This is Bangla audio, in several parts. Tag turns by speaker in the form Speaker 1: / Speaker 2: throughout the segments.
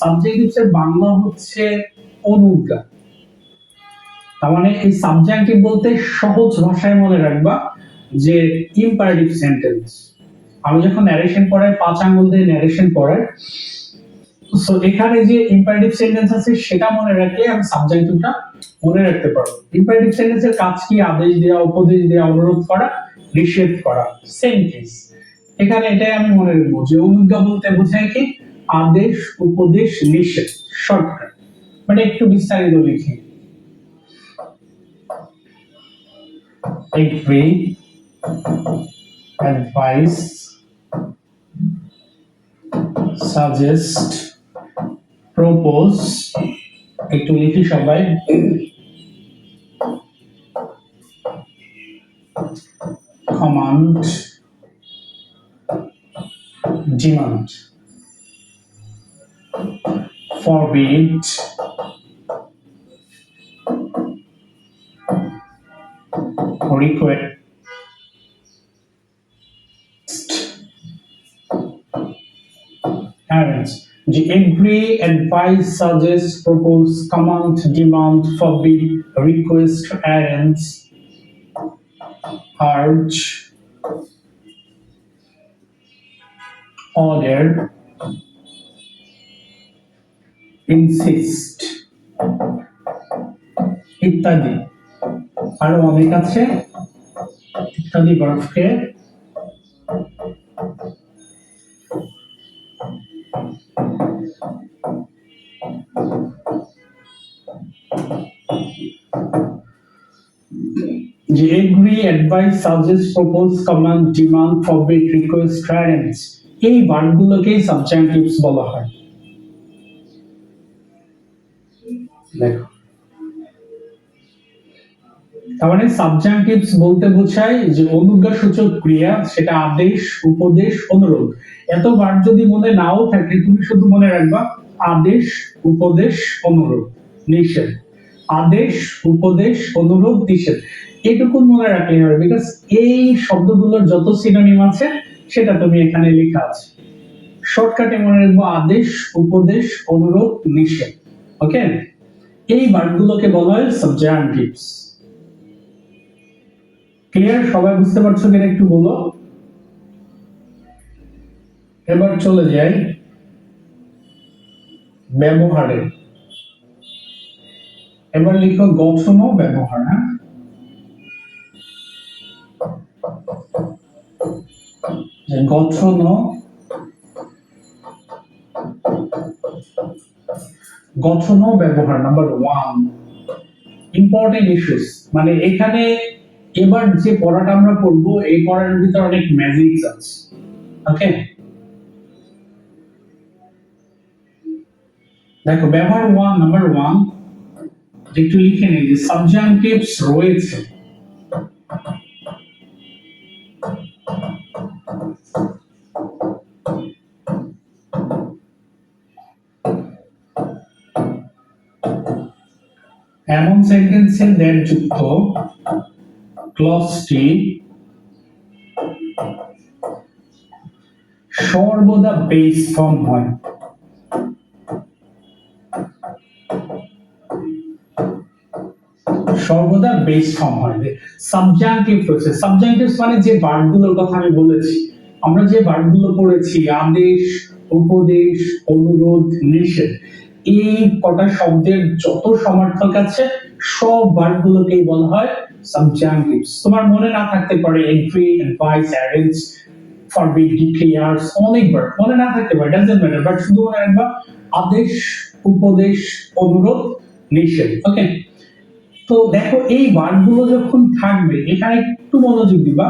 Speaker 1: সাবজেক্টিভস বাংলা হচ্ছে অনুজ্ঞা। তার মানে এই বলতে সহজ ভাষায় মনে রাখবা যে ইম্পারেটিভ সেন্টেন্স আমি যখন ন্যারেশন পড়াই, পাঁচ দিয়ে ন্যারেশন পড়াই সো এখানে যে ইম্পারেটিভ সেন্টেন্স আছে, সেটা মনে রাখলে আমি সাবজেক্টিভটা মনে রাখতে পারব। ইম্পারেটিভ সেন্টেন্সের কাজ কি? আদেশ দেওয়া উপদেশ দেওয়া অনুরোধ করা, নিষেধ করা কেস এখানে এটাই আমি মনে রাখব যে অনুজ্ঞা বলতে বোঝায় কি? আদেশ, উপদেশ, নিষেধ, শর্টকাট। মানে একটু বিস্তারিত লিখি। Agree advice একটু লিখি সবাই। Command demand forbid request parents the agree advise suggest propose command demand forbid request arrange urge order insist, ইত্যাদি। আরও অনেক আছে। ইত্যাদি বরফকে যে agree advise suggest propose command demand forbid request ট্রায়ারেন্স এই ওয়ার্ডগুলোকেই সাবজেক্টিভস বলা হয়। দেখো। তার মানে বলতে বোঝায় যে অনুজ্ঞা সূচক ক্রিয়া, সেটা আদেশ, উপদেশ, অনুরোধ। এত বার যদি মনে নাও থাকে, তুমি শুধু মনে রাখবা, আদেশ, উপদেশ, অনুরোধ, নিষেধ। আদেশ, উপদেশ, অনুরোধ, নিষেধ। এটুকুন মনে রাখলে হবে বিকজ এই শব্দগুলোর যত সিনোনিম আছে সেটা তুমি এখানে লেখা আছে। শর্টকাটে মনে রাখব আদেশ, উপদেশ, অনুরোধ, নিষেধ। ওকে এই বার্ডগুলোকে বলা হয় সাবজেক্টিভস ক্লিয়ার সবাই বুঝতে পারছ কিনা একটু বলো এবার চলে যাই ব্যবহারে। এবার লিখো গঠন ও ব্যবহার হ্যাঁ? যে গঠন গঠন ব্যবহার নাম্বার ওয়ান ইম্পর্টেন্ট ইস্যুস মানে এখানে এবার যে পড়াটা আমরা পড়ব, এই পড়ার ভিতরে অনেক ম্যাজিক আছে। ওকে দেখো, ব্যবহার ওয়ান নাম্বার ওয়ান একটু লিখে নিই যে সাবজাংটিভস রয়েছে। এমন সেন্টেন্সের দ্যাট যুক্ত ক্লজটি সর্বদা বেস ফর্ম হয়। সর্বদা বেস ফর্ম হয়। সাবজাংটিভ রয়েছে সাবজাংটিভস মানে যে ভার্বগুলোর কথা আমি বলেছি। আমরা যে ভার্বগুলো পড়েছি, আদেশ, উপদেশ, অনুরোধ, নিষেধ এই কটা শব্দের যত সমার্থক আছে, সব ভার্বগুলোকেই বলা হয় তোমার মনে না থাকতে পারে এন্ট্রি অ্যাডভাইস অ্যারেঞ্জ অনেক মনে না থাকতে পারে ম্যাটার বাট শুধু মনে রাখবা, আদেশ, উপদেশ, অনুরোধ, নিষেধ ওকে তো দেখো, এই ওয়ার্ডগুলো যখন থাকবে, এখানে একটু মনোযোগ দিবা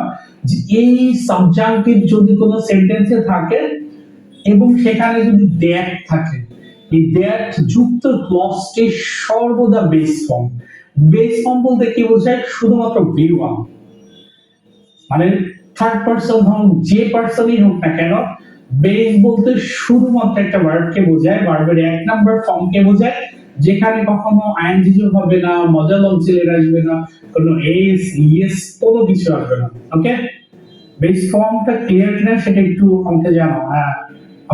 Speaker 1: যে এই সাবজাংটিভ যদি কোনো সেন্টেন্সে থাকে এবং সেখানে যদি দ্যাট থাকে এই দ্যাট যুক্ত ক্লজটি সর্বদা বেস ফর্ম বেস ফর্ম বলতে কি বোঝায়? শুধুমাত্র বি ওয়ান মানে থার্ড পার্সন হোক, যে পার্সনই হোক না কেন বেস বলতে শুধুমাত্র একটা ভার্বকে বোঝায়। ভার্বের এক নাম্বার ফর্মকে বোঝায়, যেখানে কখনো আইনজিজু হবে না মজাল অঞ্চলের আসবে না, কোনো এস ইএস কোনো কিছু আসবে না। ওকে বেস ফর্মটা ক্লিয়ার কিনা সেটা একটু আমাকে জানো হ্যাঁ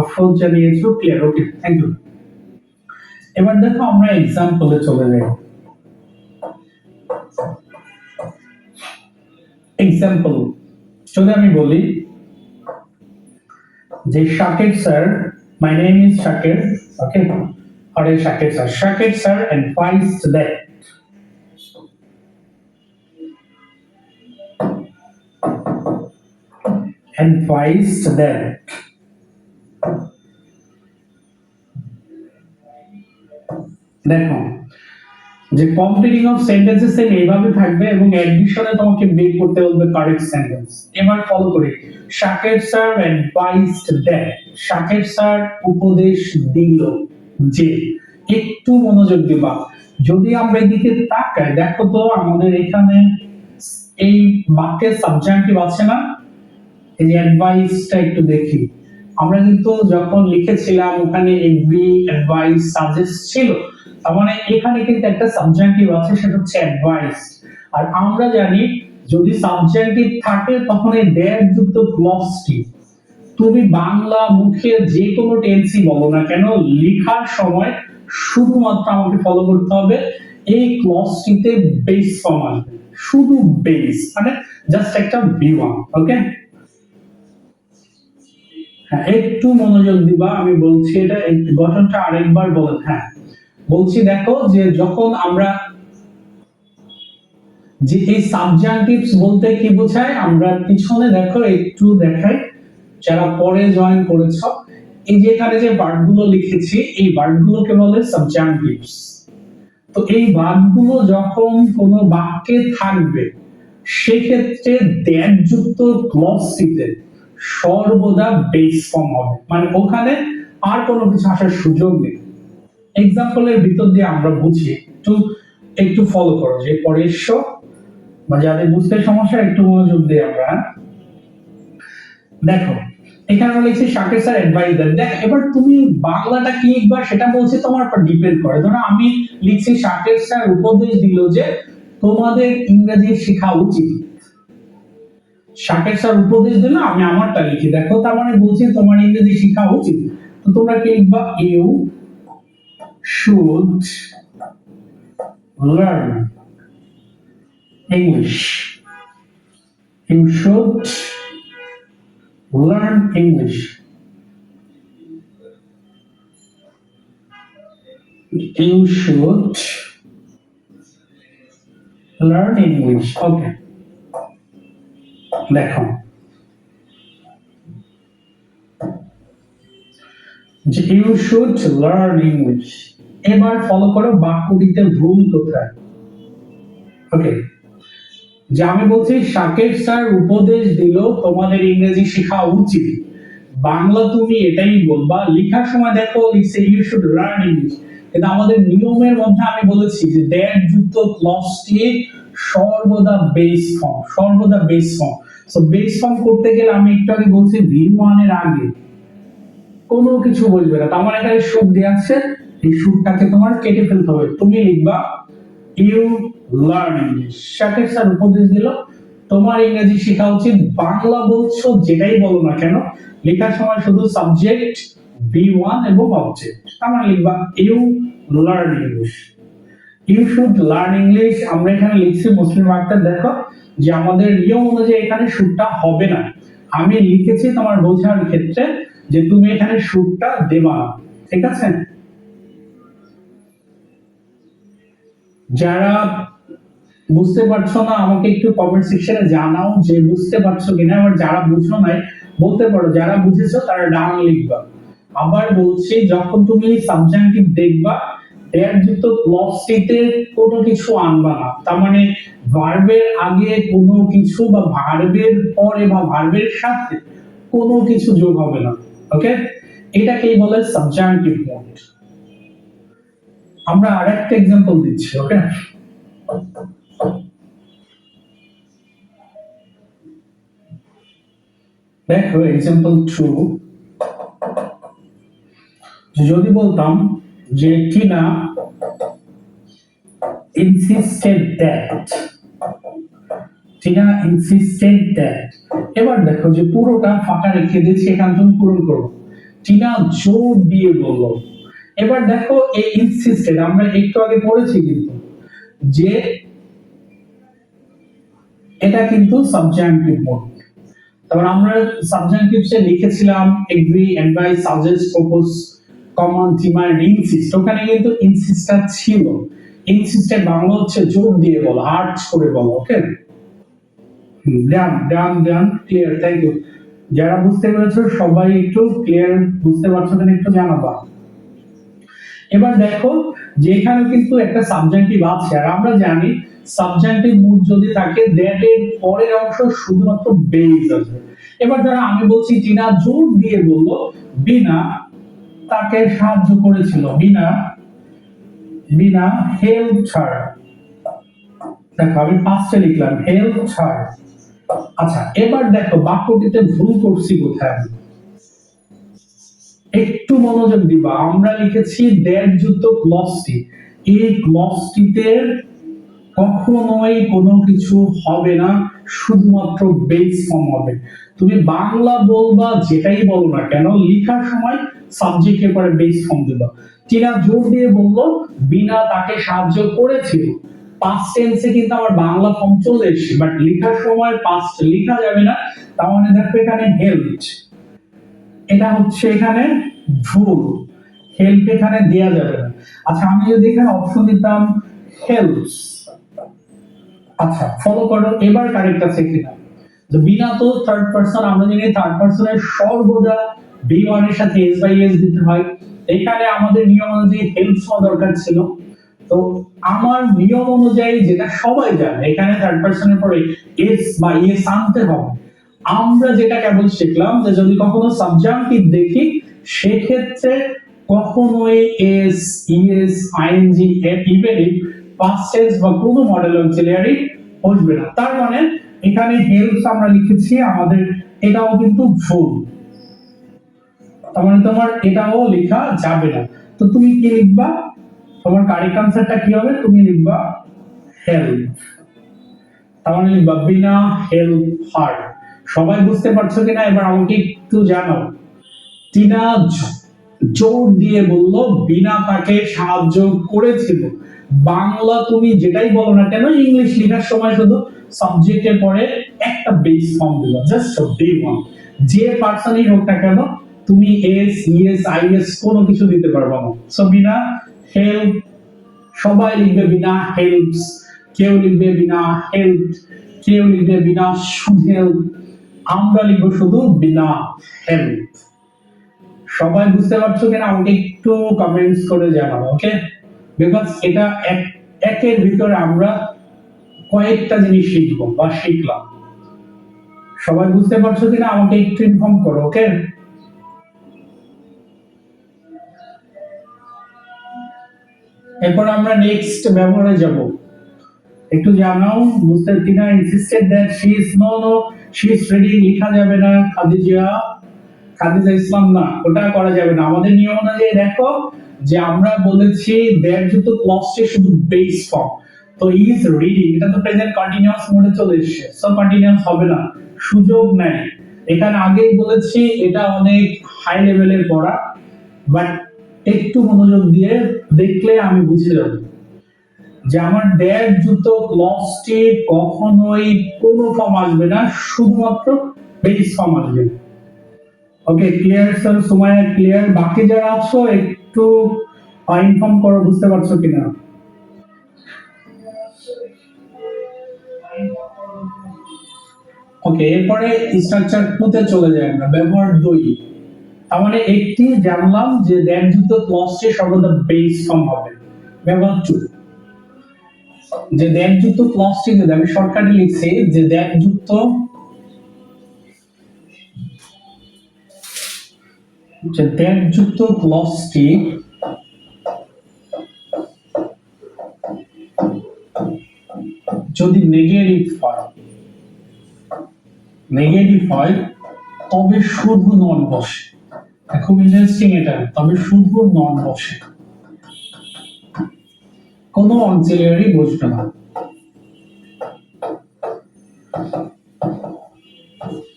Speaker 1: আফরোজ জানিয়েছো ক্লিয়ার ওকে থ্যাংক ইউ এবার দেখো আমরা এক্সাম্পলে চলে যাই এক্সাম্পল যদি আমি বলি যে Shakir sir my name is Shakir okay or a Shakir sir. Shakir sir advised that advised that দেখো, যে কমপ্লিটিং অফ সেন্টেন্সেস সেম এইভাবে থাকবে এবং অ্যাডিশনে তোমাকে বের করতে বলবে কারেক্ট সেন্টেন্স এবার ফলো করি। Shakir sir advised that Shakir sir উপদেশ দিল যে, একটু মনোযোগ দিবা। যদি আমরা এদিকে তাকাই, দেখো তো আমাদের এখানে এই বাক্যের সাবজেক্টিভ আছে না? এই অ্যাডভাইসটা একটু দেখি। আমরা কিন্তু যখন লিখেছিলাম, ওখানে এগ্রি অ্যাডভাইস সাজেস্ট ছিল, তার মানে এখানে কিন্তু একটা সাবজেক্টিভ আছে, সেটা হচ্ছে অ্যাডভাইস আর আমরা জানি, যদি সাবজেক্টিভ থাকে, তখন এই দ্যাট যুক্ত ক্লজটি তুমি বাংলা মুখে যে কোনো টেন্সই বলো না কেন, লেখার সময় শুধুমাত্র আমাকে ফলো করতে হবে, এই ক্লজটিতে বেস ফর্ম আসবে। শুধু বেস মানে জাস্ট একটা বি ওয়ান ওকে হ্যাঁ একটু মনোযোগ দিবা, আমি বলছি এটা গঠনটা আরেকবার বলেন হ্যাঁ। বলছি দেখো যে যখন আমরা যে এই সাবজাংটিভস বলতে কি বোঝায়, আমরা পিছনে দেখো একটু দেখাই, যারা পরে জয়েন করেছ, এই যে এখানে যে বার্ডগুলো লিখেছি, এই বার্ডগুলোকে বলে সাবজাংটিভস তো এই বার্ডগুলো যখন কোনো বাক্যে থাকবে, সেক্ষেত্রে দ্যাট যুক্ত ক্লজটিতে সর্বদা বেস ফর্ম হবে। মানে ওখানে আর কোনো কিছু আসার সুযোগ নেই। এক্সাম্পলের ভিতর দিয়ে আমরা বুঝি, একটু একটু ফলো করো, যে পরে এসো। বা যাদের বুঝতে সমস্যা, একটু মনোযোগ দিই আমরা হ্যাঁ? দেখো, এখানে আমরা লিখছি শাকের স্যার অ্যাডভাইজার দেখ, এবার তুমি বাংলাটা কি লিখবা, সেটা বলছে তোমার উপর ডিপেন্ড করে। ধরো, আমি লিখছি শাকের স্যার উপদেশ দিল যে, তোমাদের ইংরেজি শেখা উচিত। সাকের স্যার উপদেশ দিলো, আমি আমারটা লিখে। দেখো, তার মানে বলছে তোমার ইংরেজি শিখা উচিত। তো তোমরা কি লিখবা? You should learn English. You should learn English. You should learn English. Okay. দেখো। যে ইউ শুড লার্ন ইংলিশ এবার ফলো করো বাক্যটিতে ভুল কোথায়। ওকে যে আমি বলছি শাকের স্যার উপদেশ দিল, তোমাদের ইংরেজি শেখা উচিত। বাংলা তুমি এটাই বলবা। লেখার সময় দেখো লিখছে ইউ শুড লার্ন ইংলিশ কিন্তু আমাদের নিয়মের মধ্যে আমি বলেছি যে দ্যাট যুক্ত ক্লজটি সর্বদা বেস ফর্ম সর্বদা বেস ফর্ম সো বেস করতে গেলে আমি একটু আগে বলছি ওয়ানের আগে কোনো কিছু বলবে না। তার মানে এখানে সুখ আছে, এই সুখটাকে তোমার কেটে ফেলতে হবে। তুমি লিখবা you learn English Shakir sir উপদেশ দিল, তোমার ইংরেজি শেখা উচিত, বাংলা বলছো যেটাই বলো না কেন, লেখার সময় শুধু সাবজেক্ট বি ওয়ান এবং অবজেক্ট তার মানে লিখবা you learn English you should learn English আমরা এখানে লিখছি, মুসলিম বার্তা দেখো যে আমাদের নিয়ম অনুযায়ী এখানে সুরটা হবে না। আমি লিখেছি তোমার বোঝার ক্ষেত্রে যে তুমি এখানে সুরটা দেবা ঠিক আছে? যারা বুঝতে পারছ না, আমাকে একটু কমেন্ট সেকশনে জানাও যে বুঝতে পারছ কিনা। আবার যারা বুঝো নাই, বলতে পারো। যারা বুঝেছ, তারা ডান লিখবা। আবার বলছি, যখন তুমি সাবজেক্টিভ দেখবা যুক্ত ক্লজটিতে কোনো কিছু আনবা না। তার মানে ভার্বের আগে কোনো কিছু বা ভার্বের পরে বা ভার্বের সাথে কোনো কিছু যোগ হবে না ওকে এটাকেই বলে সাবজেক্টিভ মোড আমরা আরেকটা এক্সাম্পল দিচ্ছি ওকে দেখো এক্সাম্পল টু যদি বলতাম যে টিনা ইনসিস্টেড দ্যাট এবার দেখো যে পুরোটা ফাঁকা রেখে দিয়েছি, এখান থেকে পূরণ টিনা জোর দিয়ে বলল। এবার দেখো এই ইনসিস্টেড আমরা একটু আগে পড়েছি কিন্তু, যে এটা কিন্তু সাবজেক্টিভ মোড তারপর আমরা সাবজেক্টিভসে লিখেছিলাম agree advise suggest propose common demand insist ওখানে কিন্তু ইনসিস্টটা ছিল। ইনসিস্টের বাংলা হচ্ছে জোর দিয়ে বলো আর্চ করে বলো okay done clear thank you যারা বুঝতে পেরেছ, সবাই একটু ক্লিয়ার বুঝতে পারছ একটু জানাবা। এবার দেখো যে এখানে কিন্তু একটা সাবজেক্টিভ আছে, আর আমরা জানি সাবজেক্টিভ মুড যদি থাকে দ্যাট এর পরের অংশ শুধুমাত্র আসবে এবার ধরো, আমি বলছি, টিনা জোর দিয়ে বলল, বিনা তাকে সাহায্য করেছিল। বিনা বিনা হেল্প ছাড়া। দেখো, আমি পাঁচটা লিখলাম, হেল্প ছাড়া। আচ্ছা এবার দেখো, বাক্যটিতে ভুল করছি কোথায়? একটু মনোযোগ দিবা। আমরা লিখেছি, দেড় যুক্ত ক্লসটি এই ক্লসটিতে কখনোই কোনো কিছু হবে না, শুধুমাত্র বেস ফর্ম হবে। তুমি বাংলা বলবা, যেটাই বলো না কেন, লেখার সময় সাবজেক্টের পরে বেস ফর্ম দিবা। টিনা জোর দিয়ে বলল, বিনা তাকে সাহায্য করেছিল। পাস্ট টেন্সে কিন্তু আমার বাংলা ফর্ম চলে বাট লেখার সময় পাস্ট লেখা যাবে না, তার মানে দেখো এখানে হেল্প এটা হচ্ছে এখানে ভুল। হেল্প এখানে দেয়া যাবে না। আচ্ছা আমি যদি এখানে অপশন দিতাম হেল্পস আচ্ছা ফলো করো, এবার কারেক্ট আছে কিনা? বিনা তো থার্ড পারসন আমরা জানি থার্ড পারসনের সর্বদা বি ওয়ানের সাথে এস বাই এস দিতে হয়। এখানে আমাদের নিয়ম অনুযায়ী হেল্পস হওয়া দরকার ছিল। তো আমার নিয়ম অনুযায়ী যেটা সবাই জানে, এখানে থার্ড পারসনের পরে এস বা এস আনতে হবে। আমরা যেটা কেবল শিখলাম যে যদি কখনো সাবজাংটিভ দেখি, সেক্ষেত্রে কখনোই S ES ING even if past tense বা কোনো মডেল অক্সিলিয়ারি বসবে না। তার মানে এখানে হেল্পস আমরা লিখেছি, আমাদের এটাও কিন্তু ভুল। তার মানে তোমার এটাও লেখা যাবে না। তো তুমি কি লিখবা? তোমার কারেক্ট আনসারটা কি হবে? তুমি লিখবা হেল্প তার মানে লিখবা, বিনা হেল্প হার্ট সবাই বুঝতে পারছ কিনা? এবার আমাকে একটু জানাও। টিনা জোর দিয়ে বলল, বিনা তাকে সাহায্য করেছিল। বাংলা তুমি যেটাই বলো না কেন, ইংলিশ লেখার সময় শুধু সাবজেক্টের পরে একটা বেস ফর্ম দিল জাস্ট ডে ওয়ান যে পার্সনই হোক না কেন তুমি এস, ইএস, আইএস কোনো কিছু দিতে পারবে না। সো বিনা হেল্প সবাই লিখবে বিনা হেল্পস কেউ লিখবে বিনা হেল্প কেউ লিখবে বিনা সুধেল আমরা লিখব শুধু বিনা হেল্প সবাই বুঝতে পারছ কিনা? আমাকে একটু কমেন্টস করে জানাও ওকে বিকজ এটা এক, একের ভিতরে আমরা কয়েকটা জিনিস শিখব বা শিখলাম। সবাই বুঝতে পারছ কিনা? আমাকে একটু ইনফর্ম করো ওকে এরপর আমরা নেক্সট ব্যবহারে যাব। একটু জানাও বুঝতে কিনা insisted that she is no no she is ready লেখা যাবে না, খাদিজা। খাদিজা ইসলাম না, ওটা করা যাবে না। আমাদের নিয়ম অনুযায়ী দেখো যে আমরা বলেছি দ্যাট যুক্ত ক্লসটি শুধু বেস ফর্ম তো ইজ রিডিং এটা তো প্রেজেন্ট কন্টিনিউয়াস মোডে চলে এসেছে। সো কন্টিনিউয়াস হবে না, সুযোগ নেই। এখানে আগেই বলেছি, এটা অনেক হাই লেভেলের পড়া বাট একটু মনোযোগ দিয়ে দেখলে আমি বুঝে যাব যে আমার ড্যাড যুক্ত ক্লসটি কখনোই কোনো ফর্ম আসবে না, শুধুমাত্র বেস ফর্ম আসবে। Okay clear sir Sumaiya clear বাকি যারা আছো, একটু ইনফর্ম করো, বুঝতে পারছ কিনা? ওকে এরপরে স্ট্রাকচার টুতে চলে যাই আমরা, ব্যবহার দুই। তার মানে একটি জানলাম যে দ্যানযুক্ত ক্লসটি সর্বদা বেস ফর্ম হবে। ব্যবহার টু যে দ্যানযুক্ত ক্লসটি যদি আমি লিখছি, যে দ্যানযুক্ত যে যদি নেগেটিভ হয় নেগেটিভ হয়, তবে শুধু নন বসে। খুব ইন্টারেস্টিং এটা, তবে শুধু নন বসে কোনো অক্সিলিয়ারি বসবে না।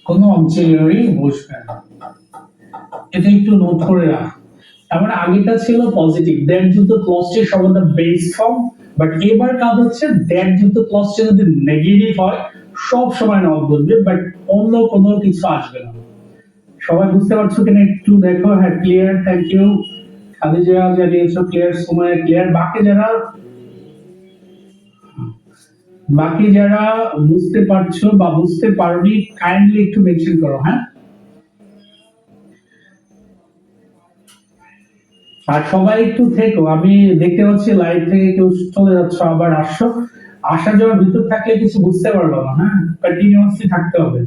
Speaker 1: কোনো অক্সিলিয়ারি বসবে না। এটা একটু নোট করে রাখ। মানে আগেটা ছিল পজিটিভ দ্যাট যুক্ত ক্লসটি সর্বদা বেস ফর্ম বাট এবার কাজ হচ্ছে দ্যাট যুক্ত ক্লসটি যদি নেগেটিভ হয়, সব সময় নট বসবে বাট অন্য কোনো কিছু আসবে না। সবাই বুঝতে পারছ কিনা একটু দেখো হ্যাঁ ক্লিয়ার থ্যাংক ইউ খাদিজা জানিয়েছো ক্লিয়ার সময় ক্লিয়ার বাকি যারা বাকি যারা বুঝতে পারছ বা বুঝতে পারোনি কাইন্ডলি একটু মেনশন করো হ্যাঁ? আর সবাই একটু থেকো, আমি দেখতে পাচ্ছি লাইভ থেকে কেউ চলে যাচ্ছ, আবার আসছো আসা যাওয়ার ভিতর থাকলে কিছু বুঝতে পারব না হ্যাঁ? কন্টিনিউয়াসলি থাকতে হবে।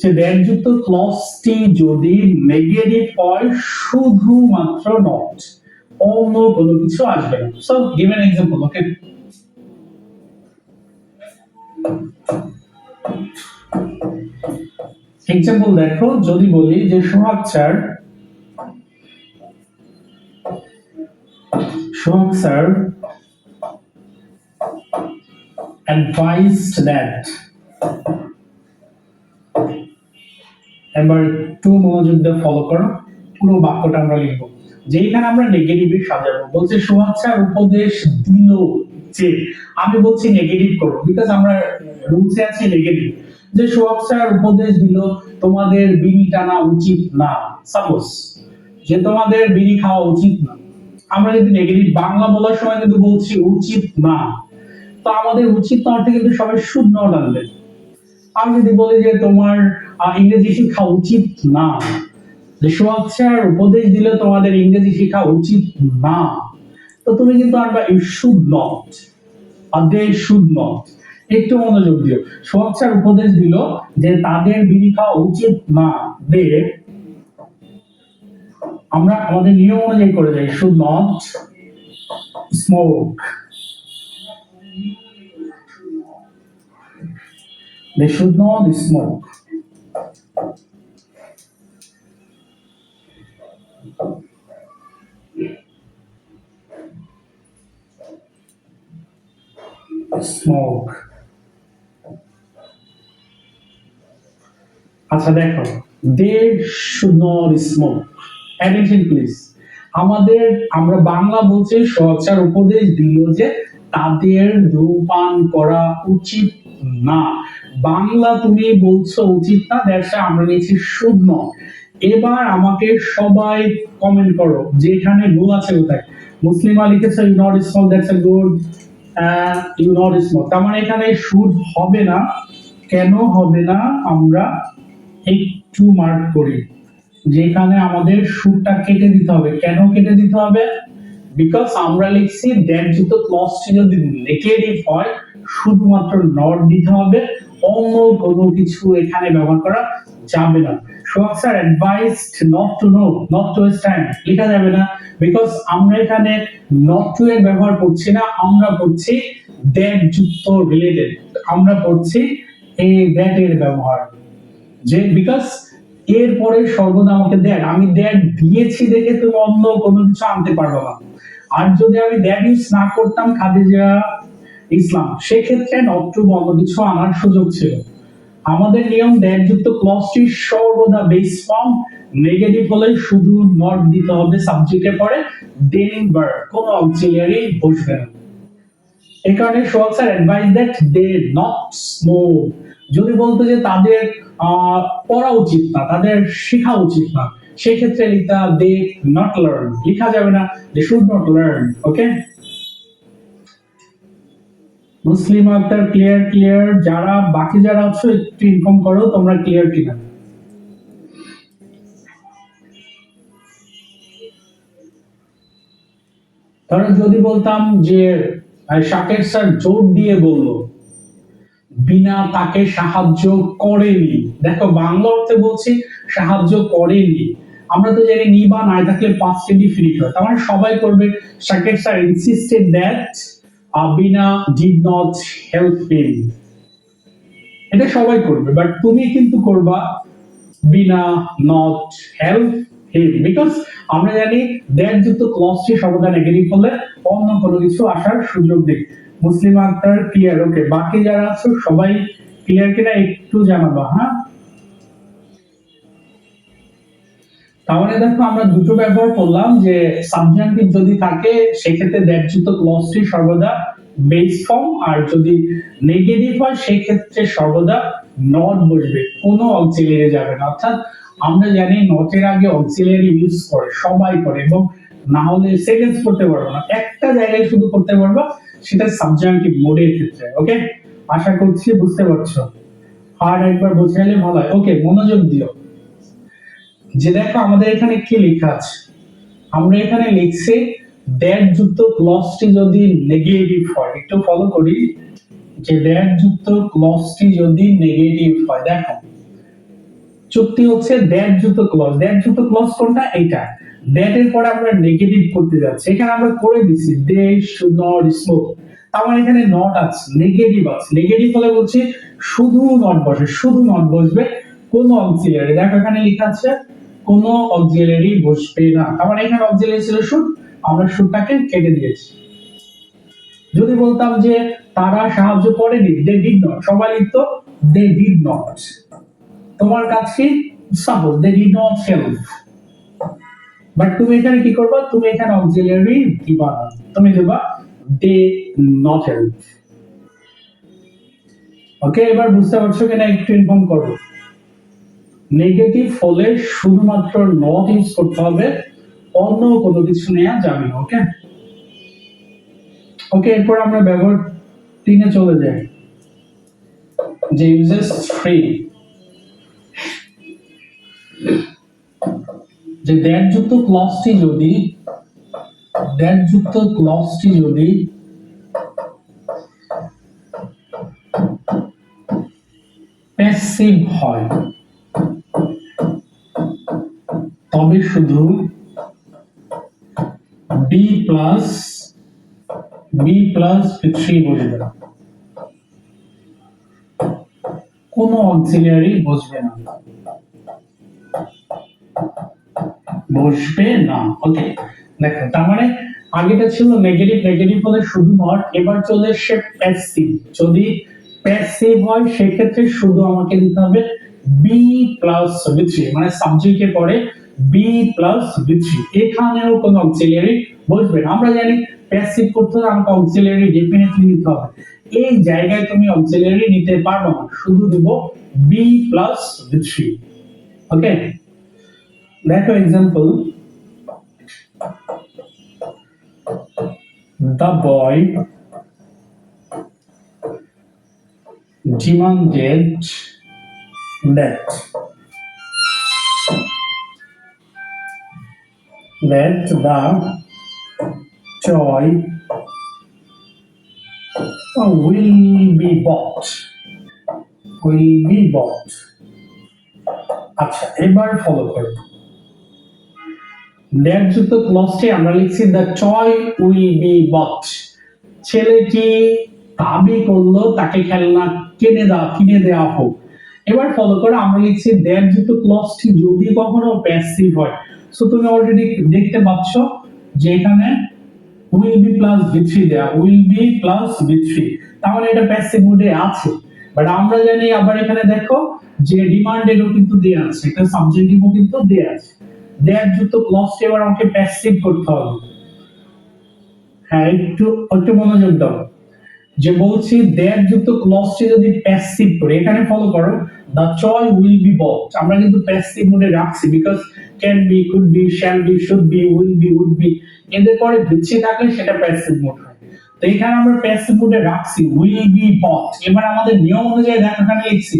Speaker 1: যে ব্যাগযুক্ত ক্লসটি যদি নেগেটিভ হয়, শুধুমাত্র নট অন্য কোনো কিছু আসবে না। So give an example okay example দেখো, যদি বলি যে Sohag sir Sohag sir advised that এবার একটু মনোযোগ দিয়ে ফলো করো, পুরো বাক্যটা আমরা লিখব। যেখানে আমরা নেগেটিভে সাজাবো, বলছে সোহাগ স্যার উপদেশ দিল যে, আমি বলছি নেগেটিভ করো বিকজ আমরা রুলসে আছে নেগেটিভ যে সোহাগ স্যার উপদেশ দিল, তোমাদের বিড়ি টানা উচিত না। সাপোজ যে তোমাদের বিড়ি খাওয়া উচিত না। আমরা যদি নেগেটিভ বাংলা বলার সময় কিন্তু বলছি উচিত না। তো আমাদের উচিত না অর্থে কিন্তু সবাই শুড নট আনবে আমি যদি বলি যে তোমার ইংরেজি শিক্ষা উচিত না স্যার উপদেশ দিলে তোমাদের ইংরেজি শিক্ষা উচিত না, তো তুমি কিন্তু আনবা ইউ শুড নট আর দে শুড নট একটু মনোযোগ দিও। স্যার উপদেশ দিল যে তাদের বিড়ি খাওয়া উচিত না দে আমরা আমাদের নিয়ম অনুযায়ী করে যাই should not smoke They should not smoke. Smoke. আচ্ছা দেখো they should not smoke attention please আমাদের, আমরা বাংলা বলছি সরকার উপদেশ দিল যে তাদের ধূমপান করা উচিত না বাংলা তুমি বলছো উচিত না দ্যাটস আমরা নিয়েছি শুড নট এবার আমাকে সবাই কমেন্ট করো যে এখানে ভুল আছে কোথায়? মুসলিমা লিখেছে you not small that's a good you not small তার মানে এখানে শুড হবে না, কেন হবে না আমরা একটু মার্ক করি। যেখানে আমাদের সুরটা কেটে দিতে হবে। কেন কেটে দিতে হবে? বিকজ আমরা লিখছি দ্যাট যুক্ত ক্লসটি যদি নেগেটিভ হয়, শুধুমাত্র নট দিতে হবে। অন্য কোনো কিছু এখানে ব্যবহার করা যাবে না। Sohag advised not to no not to লেখা যাবে না। বিকজ আমরা এখানে নট টু এর ব্যবহার করছি না, আমরা দ্যাট যুক্ত রিলেটেড আমরা এই দ্যাট এর ব্যবহার। যে বিকজ এরপরে সর্বদা আমাকে দেখ আমি দেখ দিয়েছি দেখে তুমি অন্য কোনো কিছু আনতে পারবে না। আর যদি আমি দ্যাট ইউজ না করতাম, খাদিজা ইসলাম। সেক্ষেত্রে নট্টু অন্য কিছু আনার সুযোগ ছিল। আমাদের নিয়ম দ্যাট যুক্ত ক্লসটি সর্বদা বেস ফর্ম নেগেটিভ হলে শুধু নট দিতে হবে সাবজেক্টের পরে দেন বার কোনো অক্সিলিয়ারি বসবে না। এই কারণে Sohag sir advise that they not smoke যদি বলতো যে তাদের পড়া উচিত না, তাদের শেখা উচিত না, সেক্ষেত্রে লিখতে দে নট লার্ন লেখা যাবে না they should not learn okay Muslim Akter clear clear. যারা, বাকি যারা আছো, একটু ইনফর্ম করো, তোমরা ক্লিয়ার কিনা। ধরো যদি বলতাম যে শাকের স্যার জোর দিয়ে বলল, বিনা তাকে সাহায্য করেনি। দেখো, বাংলা অর্থে বলছি সাহায্য করেনি। আমরা তো জানি নি বা নাই থাকলে পাঁচ ডিফিনিট হয়। তার মানে সবাই করবে। Shakir sir insisted that Bina did not help him এটা সবাই করবে বাট তুমি কিন্তু করবা Bina not help him because আমরা জানি দ্যাট যুক্ত ক্লসটি সর্বদা নেগেটিভ হলে অন্য কোনো কিছু আসার সুযোগ নেই। মুসলিম আক্তার ক্লিয়ার ওকে বাকি যারা আছো সবাই ক্লিয়ার কিনা একটু জানাবা হ্যাঁ? তাহলে দেখো আমরা দুটো ব্যবহার করলাম যে সাবজেক্টিভ যদি থাকে, সেক্ষেত্রে দ্যাট যুক্ত ক্লজটি সর্বদা বেস ফর্ম আর যদি নেগেটিভ হয়, সেক্ষেত্রে সর্বদা নট বসবে। কোনো অক্সিলারি যাবে না। অর্থাৎ আমরা জানি নটের আগে অক্সিলারি ইউজ করে, সবাই করে, এবং না হলে সেন্টেন্স করতে পারব না। একটা জায়গায় শুধু করতে পারব, সেটা সাবজেক্টিভ মোডের ক্ষেত্রে ওকে আশা করছি বুঝতে পারছ। আর একবার বোঝাইলে ভালো হয়। ওকে মনোযোগ দিও। যে দেখো আমাদের এখানে কি লেখা আছে? আমরা এখানে লিখছি দ্যাট যুক্ত ক্লজটি যদি নেগেটিভ হয়, একটু ফলো করি, যে দ্যাট যুক্ত ক্লজটি যদি নেগেটিভ হয়, দেখো। চুক্তি হচ্ছে দ্যাট যুক্ত ক্লজ দ্যাট যুক্ত ক্লজ কোনটা? এইটা। দ্যাট এর পরে আমরা নেগেটিভ করতে যাচ্ছি। এখানে আমরা করে দিছি দে শুড নট স্মোক আমার এখানে নট আছে নেগেটিভ আছে। নেগেটিভ হলে বলছি, শুধু নট বসে, শুধু নট বসবে, কোনো অক্সিলারি দেখো এখানে লেখা আছে কোনো অক্সিলারি বসবে না। আমার এখানে অক্সিলারি ছিল শুড আমরা শুডটাকে কেটে দিয়েছি। যদি বলতাম যে তারা সাহায্য করেনি দে ডিড নট সবাই লিখতো দে ডিড নট তোমার কাছে suppose they did not help but তুমি এখানে কি করবা? তুমি এখানে অক্সিলারি দিবা না। তুমি দেবা দে নট হেল্প ওকে এবার বুঝতে পারছ কিনা একটু ইনফর্ম করো। নেগেটিভ হলে শুধুমাত্র নট ইউজ করতে হবে, অন্য কোনো কিছু নেওয়া যাবে না ওকে ওকে এরপর আমরা ব্যবহার তিনে চলে যাই। যে ইউজেস ফ্রি যে ক্লজটি যদি যুক্ত ক্লজটি যদি প্যাসিভ হয় তবে শুধু be plus V plus three বসবে না। কোনো অক্সিলিয়ারি বসবে না। বসবে না। ওকে দেখো, তার মানে আগেটা ছিল নেগেটিভ নেগেটিভ হলে শুধু নট এবার চলে এসছে প্যাসিভ যদি প্যাসিভ হয়, সেক্ষেত্রে শুধু আমাকে দিতে হবে বি প্লাস মানে সাবজেক্টে পরে বি প্লাস বি থ্রি এখানেও কোনো অক্সিলিয়ারি বসবে না। আমরা জানি প্যাসিভ করতে আমাকে অক্সিলিয়ারি ডেফিনেটলি নিতে হবে। এই জায়গায় তুমি অক্সিলিয়ারি নিতে পারবে না। শুধু দিব বি প্লাস বি ওকে দেখো example the boy demanded that that the toy will be bought. Will be bought. আচ্ছা এবার ফলো করো দ্যাট যুক্ত ক্লজটি আমরা লিখছি the toy will be bought ছেলেটি দাবি করল, তাকে খেলনা কিনে দেওয়া কিনে দেওয়া হোক। এবার ফলো করে, আমরা লিখছি দ্যাট যুক্ত ক্লজটি যদি কখনো প্যাসিভ হয়। সো তুমি অলরেডি দেখতে পাচ্ছ যে এখানে will be plus V three দেওয়া will be plus V three তাহলে এটা প্যাসিভ মোডে আছে। বাট আমরা জানি আবার এখানে দেখো যে ডিমান্ডেরও কিন্তু দেয়া আছে, এটা সাবজেক্টিভও কিন্তু দেয়া আছে। দ্যাট যুক্ত ক্লজটি এবার আমাকে প্যাসিভ করতে হবে। হ্যাঁ একটু একটু মনোযোগ দাও। যে বলছি দ্যাট যুক্ত ক্লজটি যদি প্যাসিভ করে, এখানে ফলো করো দ্য চয় উইল বি বট আমরা কিন্তু প্যাসিভ মোডে রাখছি because can be could be shall be should be will be would be এদের পরে ভিচ্ছি থাকলে সেটা প্যাসিভ মোড হয় তো এখানে আমরা প্যাসিভ মোডে রাখছি উইল বি বট এবার আমাদের নিয়ম অনুযায়ী দেখো এখানে লিখছি,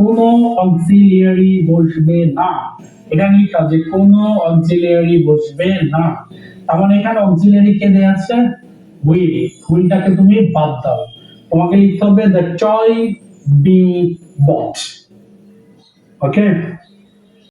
Speaker 1: কোনো অক্সিলিয়ারি বসবে না। এখানে লেখা যে কোনো অক্সিলিয়ারি বসবে না। তার মানে এখানে অক্সিলিয়ারি কে দেয়া আছে? উইল উইলটাকে তুমি বাদ দাও। তোমাকে লিখতে হবে the toy be bought okay